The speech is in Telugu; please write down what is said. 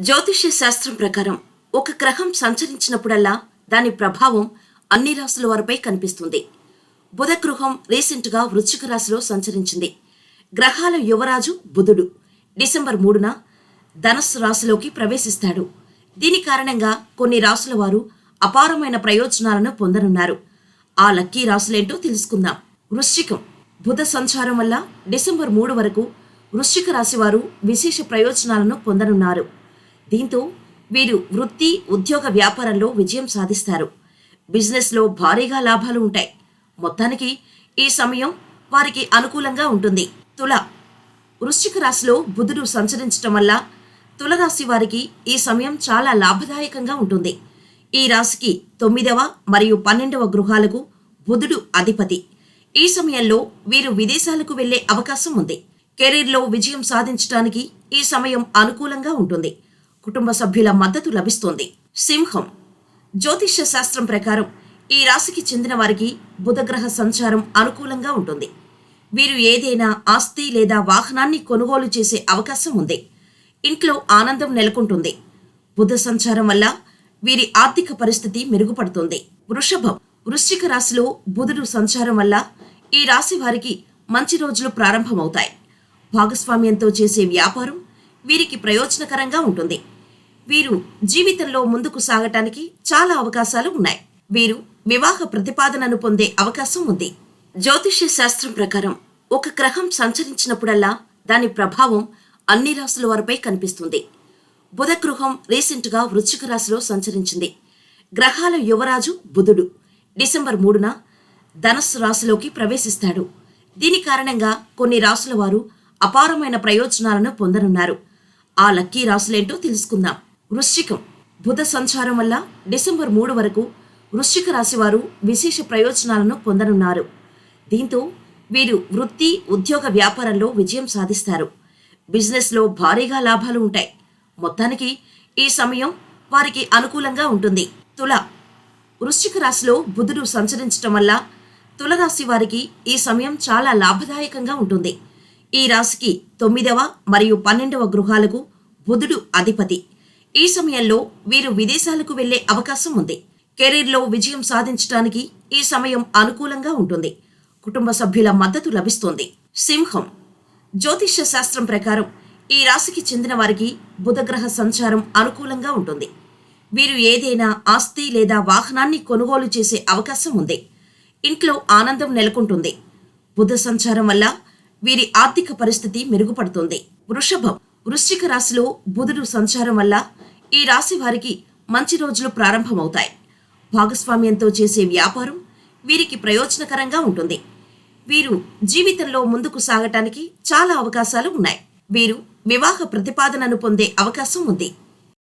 జ్యోతిష్య శాస్త్రం ప్రకారం ఒక గ్రహం సంచరించినప్పుడల్లా దాని ప్రభావం అన్ని రాశుల వారిపై కనిపిస్తుంది. బుధ గృహం రీసెంట్గా వృశ్చిక రాశిలో సంచరించింది. గ్రహాల యువరాజు బుధుడు. డిసెంబర్ మూడున ధనస్సు రాశిలోకి ప్రవేశిస్తాడు. దీని కారణంగా కొన్ని రాశుల వారు అపారమైన ప్రయోజనాలను పొందనున్నారు. ఆ లక్కీ రాశులేంటో తెలుసుకుందాం. వృశ్చికం. బుధ సంచారం వల్ల డిసెంబర్ మూడు వరకు వృశ్చిక రాశి వారు విశేష ప్రయోజనాలను పొందనున్నారు. దీంతో వీరు వృత్తి ఉద్యోగ వ్యాపారంలో విజయం సాధిస్తారు. బిజినెస్లో భారీగా లాభాలు ఉంటాయి. మొత్తానికి ఈ సమయం వారికి అనుకూలంగా ఉంటుంది. తుల వృశ్చిక రాశిలో బుధుడు సంచరించటం వల్ల తులరాశి వారికి ఈ సమయం చాలా లాభదాయకంగా ఉంటుంది. ఈ రాశికి తొమ్మిదవ మరియు పన్నెండవ గృహాలకు బుధుడు అధిపతి. ఈ సమయంలో వీరు విదేశాలకు వెళ్ళే అవకాశం ఉంది. కెరీర్లో విజయం సాధించడానికి ఈ సమయం అనుకూలంగా ఉంటుంది. కుటుంబ సభ్యుల మద్దతు లభిస్తుంది. సింహం. జ్యోతిష్య శాస్త్రం ప్రకారం ఈ రాశికి చెందిన వారికి బుధగ్రహ సంచారం అనుకూలంగా ఉంటుంది. వీరు ఏదైనా ఆస్తి లేదా వాహనాన్ని కొనుగోలు చేసే అవకాశం ఉంది. ఇంట్లో ఆనందం నెలకొంటుంది. బుధ సంచారం వల్ల వీరి ఆర్థిక పరిస్థితి మెరుగుపడుతుంది. వృషభం. వృశ్చిక రాశిలో బుధుడు సంచారం వల్ల ఈ రాశి వారికి మంచి రోజులు ప్రారంభమవుతాయి. భాగస్వామ్యంతో చేసే వ్యాపారం వీరికి ప్రయోజనకరంగా ఉంటుంది. వీరు జీవితంలో ముందుకు సాగటానికి చాలా అవకాశాలు ఉన్నాయి. వీరు వివాహ ప్రతిపాదనను పొందే అవకాశం ఉంది. జ్యోతిష్య శాస్త్రం ప్రకారం ఒక గ్రహం సంచరించినప్పుడల్లా దాని ప్రభావం అన్ని రాశుల వారిపై కనిపిస్తుంది. బుధ గృహం రీసెంట్గా వృశ్చిక రాశిలో సంచరించింది. గ్రహాల యువరాజు బుధుడు. డిసెంబర్ మూడున ధనస్సు రాశిలోకి ప్రవేశిస్తాడు. దీని కారణంగా కొన్ని రాశుల వారు అపారమైన ప్రయోజనాలను పొందనున్నారు. ఆ లక్కీ రాశులేంటో తెలుసుకుందాం. వృశ్చికం. బుధ సంచారం వల్ల డిసెంబర్ మూడు వరకు వృశ్చిక రాశి వారు విశేష ప్రయోజనాలను పొందనున్నారు. దీంతో వీరు వృత్తి ఉద్యోగ వ్యాపారంలో విజయం సాధిస్తారు. బిజినెస్లో భారీగా లాభాలు ఉంటాయి. మొత్తానికి ఈ సమయం వారికి అనుకూలంగా ఉంటుంది. తుల. వృశ్చిక రాశిలో బుధుడు సంచరించటం వల్ల తులరాశి వారికి ఈ సమయం చాలా లాభదాయకంగా ఉంటుంది. ఈ రాశికి తొమ్మిదవ మరియు పన్నెండవ గృహాలకు బుధుడు అధిపతి. ఈ సమయంలో వీరు విదేశాలకు వెళ్ళే అవకాశం ఉంది. కెరీర్లో విజయం సాధించడానికి ఈ సమయం అనుకూలంగా ఉంటుంది. కుటుంబ సభ్యుల మద్దతు లభిస్తుంది. సింహం. జ్యోతిష్య శాస్త్రం ప్రకారం ఈ రాశికి చెందిన వారికి బుధగ్రహ సంచారం అనుకూలంగా ఉంటుంది. వీరు ఏదైనా ఆస్తి లేదా వాహనాన్ని కొనుగోలు చేసే అవకాశం ఉంది. ఇంట్లో ఆనందం నెలకొంటుంది. బుధ సంచారం వల్ల వీరి ఆర్థిక పరిస్థితి మెరుగుపడుతుంది. వృషభం. వృశ్చిక రాశిలో బుధుడు సంచారం వల్ల ఈ రాశి వారికి మంచి రోజులు ప్రారంభమవుతాయి. భాగస్వామ్యంతో చేసే వ్యాపారం వీరికి ప్రయోజనకరంగా ఉంటుంది. వీరు జీవితంలో ముందుకు సాగటానికి చాలా అవకాశాలు ఉన్నాయి. వీరు వివాహ ప్రతిపాదనను పొందే అవకాశం ఉంది.